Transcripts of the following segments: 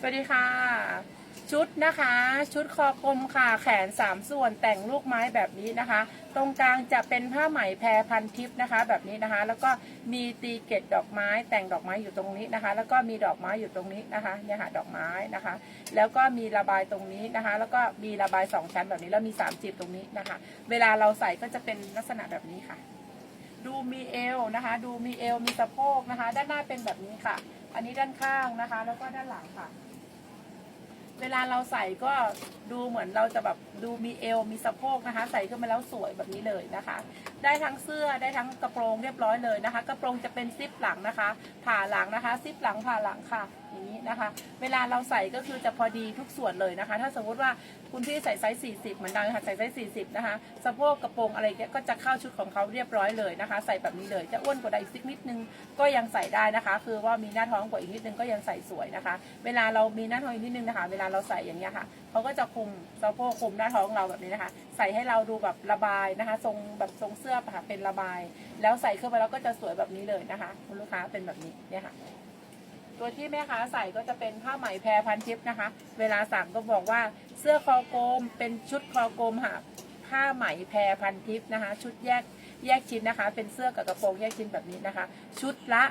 สวัสดีค่ะ ชุดนะคะ ชุดคอกลมค่ะแขน3ส่วนแต่งลูกไม้แบบนี้นะคะ ตรงกลางจะเป็นผ้าไหมแพรพันทิพนะคะ แบบนี้นะคะ แล้วก็มีตีเกตดอกไม้ แต่งดอกไม้อยู่ตรงนี้นะคะ แล้วก็มีดอกไม้อยู่ตรงนี้นะคะเนี่ยค่ะดอกไม้นะคะ แล้วก็มีระบายตรงนี้นะคะ แล้วก็มีระบาย2ชั้นแบบนี้แล้วมี3จีบตรงนี้นะคะ เวลาเราใส่ก็จะเป็นลักษณะแบบนี้ค่ะ ดูมีเอวนะคะ ดูมีเอวมีสะโพกนะคะ ด้านหน้าเป็นแบบนี้ค่ะ อันนี้ด้านข้างนะคะ แล้วก็ด้านหลังค่ะ เวลาเราใส่ก็ดูเหมือนเราจะแบบดูมีเอวมีสะโพกนะคะ ใส่ขึ้นมาแล้วสวยแบบนี้เลยนะคะ ได้ทั้งเสื้อได้ทั้งกระโปรงเรียบร้อยเลยนะคะ กระโปรงจะเป็นซิปหลังนะคะ ผ่าหลังนะคะ ซิปหลังผ่าหลังค่ะอย่างนี้ นะคะ เวลาเราใส่ก็คือจะพอดีทุกส่วนเลยนะคะ ถ้าสมมติว่าคุณพี่ใส่ไซส์ 40 เหมือนดังค่ะ ใส่ไซส์ 40 นะคะ สะโพกกระโปรงอะไรเงี้ยก็จะเข้าชุดของเขาเรียบร้อยเลยนะคะ ใส่แบบนี้เลย จะอ้วนกว่าใดอีกสักนิดนึงก็ยังใส่ได้นะคะ คือว่ามีหน้าท้องกว่าอีกนิดนึงก็ยังใส่สวยนะคะ เวลาเรามีหน้าท้องอีกนิดนึงนะคะ เวลาเราใส่อย่างเงี้ยค่ะเขาก็จะคุมสะโพกคุมหน้าท้องเราแบบนี้นะคะ ใส่ให้เราดูแบบระบายนะคะ ทรงแบบทรงเสื้อค่ะเป็นระบาย แล้วใส่เข้าไปแล้วก็จะสวยแบบนี้เลยนะคะคุณลูกค้าเป็นแบบนี้เนี่ยค่ะ ตัวที่แม่ค้าใส่ก็จะเป็นผ้าไหมแพรพันทิพย์นะคะ เวลาสั่งก็บอกว่าเสื้อคอกลมเป็นชุดคอกลมค่ะ ผ้าไหมแพรพันทิพย์นะคะ ชุดแยกแยกชิ้นนะคะ เป็นเสื้อกับกระโปรงแยกชิ้นแบบนี้นะคะ ชุดละ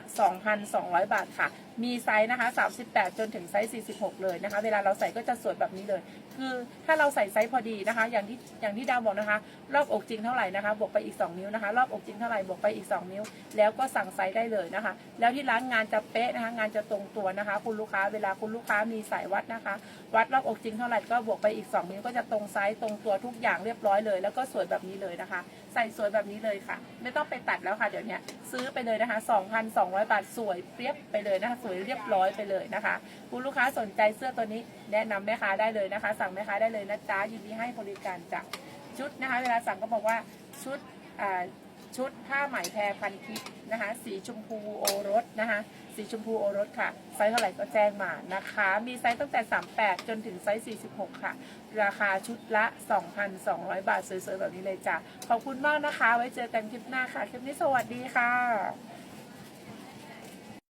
2,200 บาทค่ะ มีไซส์นะคะ 38 จนถึงไซส์ 46 เลยนะคะ เวลาเราใส่ก็จะสวยแบบนี้เลย คือถ้าเราใส่ไซส์พอดีนะคะ อย่างที่อย่างที่ดาวบอกนะคะ รอบอกจริงเท่าไหร่นะคะ บวกไปอีก 2 นิ้วนะคะ รอบอกจริงเท่าไหร่ บวกไปอีก 2 นิ้ว แล้วก็สั่งไซส์ได้เลยนะคะ แล้วที่ร้านงานจะเป๊ะนะคะ งานจะตรงตัวนะคะ คุณลูกค้า เวลาคุณลูกค้ามีสายวัดนะคะ วัดรอบอกจริงเท่าไหร่ก็บวกไปอีก 2 นิ้วก็จะตรงไซส์ตรงตัวทุกอย่างเรียบร้อยเลยแล้วก็สวยแบบนี้เลยนะคะ ใส่สวยแบบนี้เลยค่ะ ไม่ต้องไปตัดแล้วค่ะเดี๋ยวนี้ซื้อไปเลยนะคะ 2,200 บาทสวยเปรียบไปเลยนะคะ สวยเรียบร้อยไปเลยนะคะ คุณลูกค้าสนใจเสื้อตัวนี้แนะนำแม่ค้าได้เลยนะคะ สั่งแม่ค้าได้เลยนะจ๊ะยินดีให้บริการจ้ะชุดนะคะ เวลาสั่งก็บอกว่าชุดอ่า ชุดผ้าไหมแพรพันทิพย์นะคะ สีชมพูโอรสนะคะ สีชมพูโอรสค่ะ ไซส์เท่าไหร่ก็แจ้งมานะคะ มีไซส์ตั้งแต่ 38 จนถึงไซส์ 46 ค่ะ ราคาชุดละ 2,200 บาทสวยๆแบบนี้เลยจ้ะ ขอบคุณมากนะคะ ไว้เจอกันคลิปหน้าค่ะ คลิปนี้สวัสดีค่ะ